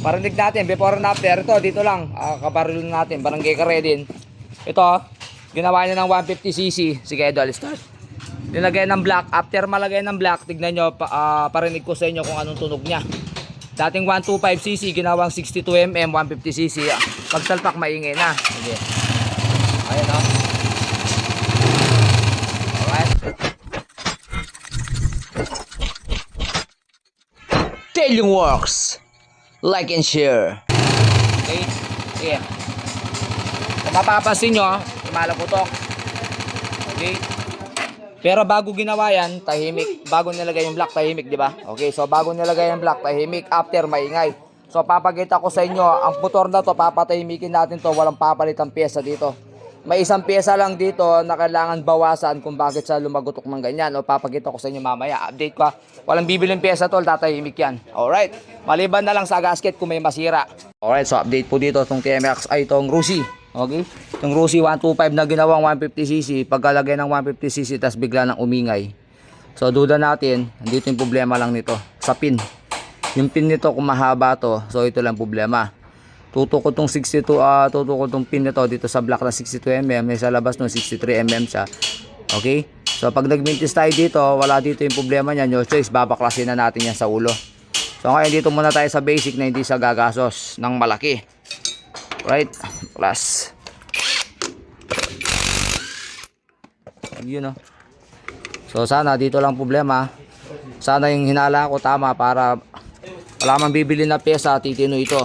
parinig natin, before and after. Ito, dito lang, uh, kabaril natin, barangay Karedin. Ito, ginawa niya ng 150cc. Sige, Idol, start. Nilagay ng black. After malagay ng black, tignan nyo, pa, ah, parinig ko sa inyo kung anong tunog niya. Dating 125cc, ginawang 62mm, 150cc. Ah, Pagsalpak, maingay na. Sige. Ayun, oh. Alright. Tailing Works. Like and share. Okay? Sige. Kung mapapansin nyo, malaputok. Okay? Pero bago ginawa yan, tahimik. Bago nilagay yung black, tahimik, di ba? Okay, so bago nilagay yung black, tahimik. After, maingay. So papakita ko sa inyo, ang motor na to, papatahimikin natin to. Walang papalitang pyesa dito. May isang pyesa lang dito na kailangan bawasan kung bakit sa lumagutok ng ganyan. O papakita ko sa inyo mamaya. Update ko. Walang bibiling pyesa tol, tatahimik yan. Alright. Maliban na lang sa gasket kung may masira. Alright, so update po dito itong TMX ay itong Rusi. Okay? Itong Rusi 125 na ginawang 150cc, pagkalagay ng 150cc tas bigla nang umingay. So duda natin, dito yung problema lang nito, sa pin. Yung pin nito kung mahaba to, so ito lang problema. Tutok ko tong 62, ah tutok ko tong pin nito dito sa block na 62mm, may sa labas no 63mm siya. Okay? So pag nagmintis tayo dito, wala dito yung problema niya, no choice, babaklasin na natin yan sa ulo. So ngayon dito muna tayo sa basic na hindi sa gagasos ng malaki. Right? Plus. Yun oh. So sana dito lang problema. Sana yung hinala ko tama para wala man bibili na pyesa titino ito.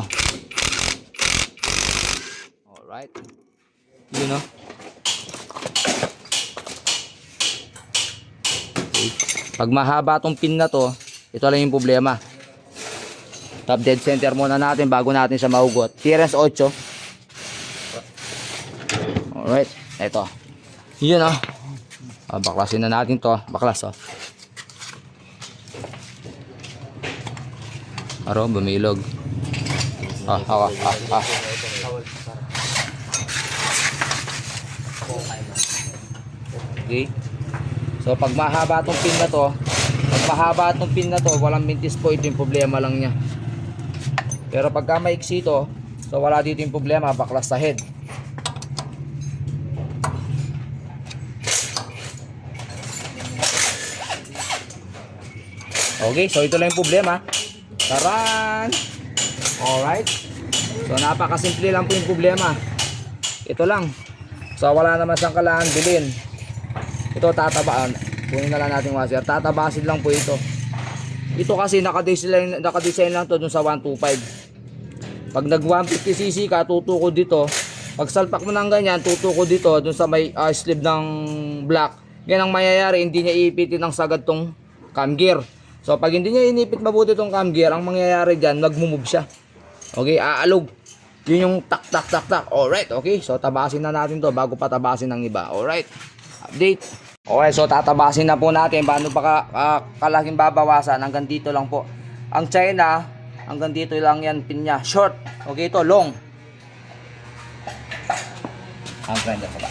Alright. Yun oh. Okay. Pag mahaba tong pin na to, ito lang yung problema. Top dead center muna natin bago natin siya mahugot. Clearance 8. Alright. Ito. Yun oh. Ah, baklasin na natin to. Baklas oh. Aro, bumilog. Ah, ah, ah, ah. Okay. So pag mahaba tong pin na to, pag mahaba tong pin na to, walang mintis po ito yung problema lang niya. Pero pagka maiksi to, so wala dito yung problema, baklas sa head. Okay, so ito lang yung problema. Taran! Alright. So napakasimple lang po yung problema. Ito lang. So wala naman siyang kailangan bilhin. Ito tatabaan. Kunin na lang natin yung washer. Tatabasin lang po ito. Ito kasi nakadesign, lang to dun sa 125. Pag nag 150cc ka, tutuko dito. Pag salpak mo ng ganyan, tutuko dito dun sa may ah, sleeve ng black. Yan ang mayayari, hindi niya iipitin ng sagad tong cam gear. So pag hindi niya inipit mabuti tong cam gear, ang mangyayari dyan, nagmumove siya. Okay, aalog. Yun yung tak tak tak tak. Alright, okay. So tabasin na natin to bago pa tabasin ng iba. Alright. Update. Okay, so tatabasin na po natin paano pa ah, kalaking babawasan. Hanggang dito lang po. Ang China, hanggang dito lang yan pin niya. Short. Okay, ito long. Ang grinder pa ba?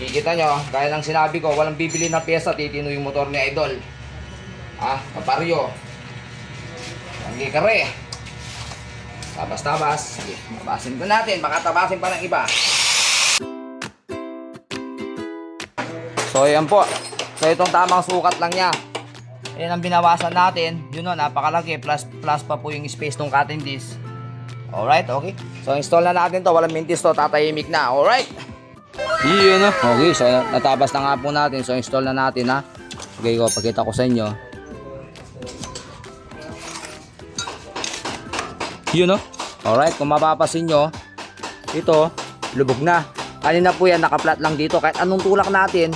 Kikita nyo, gaya ng sinabi ko, walang bibili na pyesa, titino yung motor ni Idol. Ah, kaparyo. Hindi kare. Tabas-tabas. Sige, tabasin pa natin. Baka tabasin pa ng iba. So, yan po. So, itong tamang sukat lang niya. Yan ang binawasan natin. Yun o, napakalaki. Plus, plus pa po yung space ng cutting disc. Alright, okay. So, install na natin to. Walang mintis to. Tatahimik na. Alright. Yun o. Okay, so natabas na nga po natin. So, install na natin ha. Okay, ko, pakita ko sa inyo. Yun o. Alright, kung mapapasin nyo, ito, lubog na. Kanina po yan, nakaplat lang dito. Kahit anong tulak natin,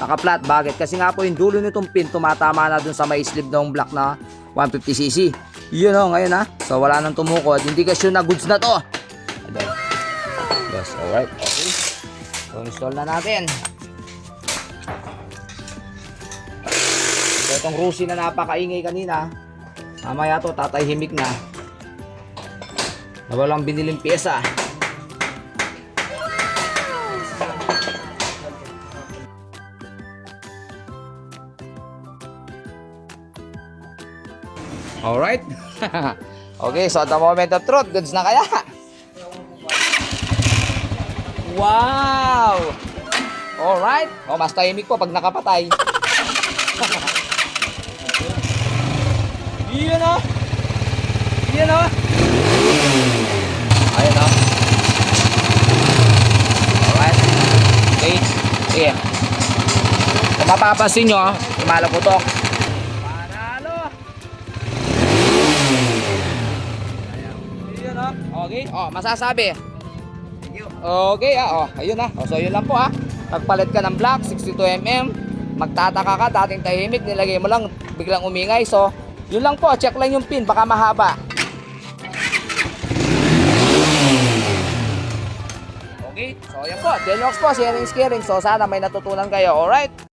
nakaplat. Bakit? Kasi nga po yung dulo nitong pin, tumatama na dun sa may sleeve ng black na 150cc. Yun o, ngayon ha. So, wala nang tumukod. Indikasyon na goods na to. Ayan. Yes, alright. Okay. So, install na natin. So, itong Rusi na napakaingay kanina, mamaya to, tatahimik na. Na walang biniling pyesa. Alright. okay, so the moment of truth, goods na kaya? Wow! Alright. Oh, mas tahimik po pag nakapatay. Iyan o. Iyan o. Ayun o. Alright. Okay. Sige. Kung mapapansin nyo, lumalaputok. O. Okay. Oh, masasabi. Okay, ah, oh, ayun na. Oh, so yun lang po ah. Pagpalit ka ng black 62mm, magtataka ka dating tahimik, nilagay mo lang biglang umingay. So, yun lang po, check lang yung pin, baka mahaba. Okay, so yan po, Denox po, sharing, scaring. So sana may natutunan kayo, alright?